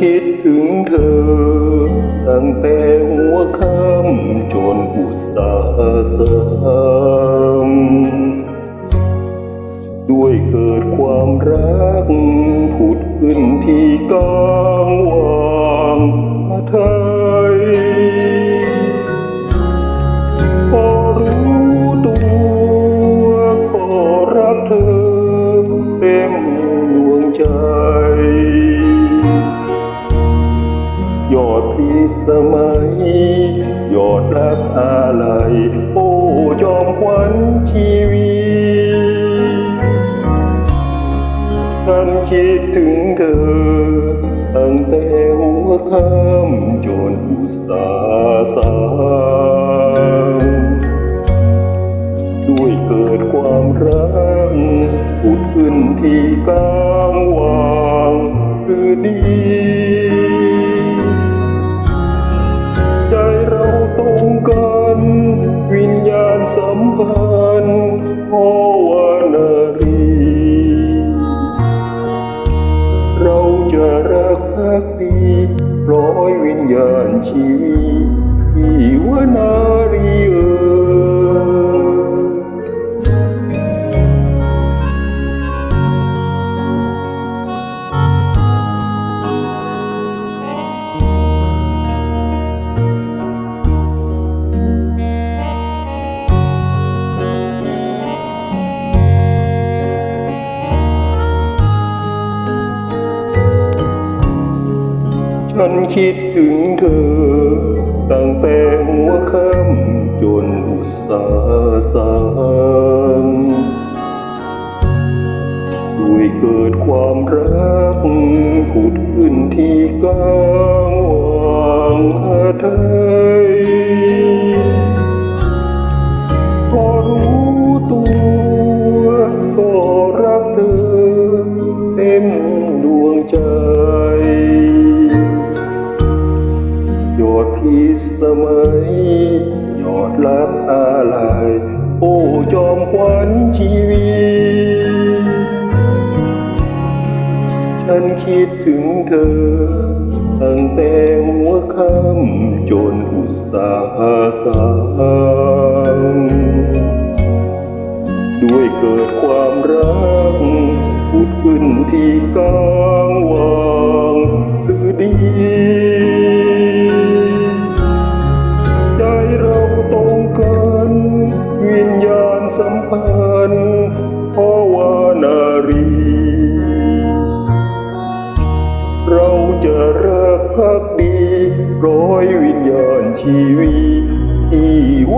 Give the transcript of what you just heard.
คิดถึงเธอ ตั้งแต่หัวค่ำจนอุตสาสามด้วยเกิดความรัก ผุดขึ้นที่กลางวางไทยพอรู้ตัวก็รักเธอเต็มดวงใจ ยอดพิสมัย ยอดรักอะไรโอ้จอมขวัญชีวิตฉันคิดถึงเธอ ตั้งแต่หัวค่ำจนอุตสาสามด้วยเกิดความรักผุดขึ้นที่กลาง โปรยวิญญาณชีวิตที่วนารีเอ่ย ฉันคิดถึงเธอ ตั้งแต่หัวค่ำจนอุตสาสางด้วยเกิดความรักผุดขึ้นที่กลางวางไทย ดพิสมัยยอดรักอะไรโอ้จอมขวัญชีวิตฉันคิดถึงเธอ ตั้งแต่หัวค่ำจนอุตสาสามด้วยเกิดความรักผุดขึ้นที่กลางวางหรือดี สัมพันธ์เพราะว่านารี เราจะรักพักดี ร้อยวิญญาณชีวิตที่ว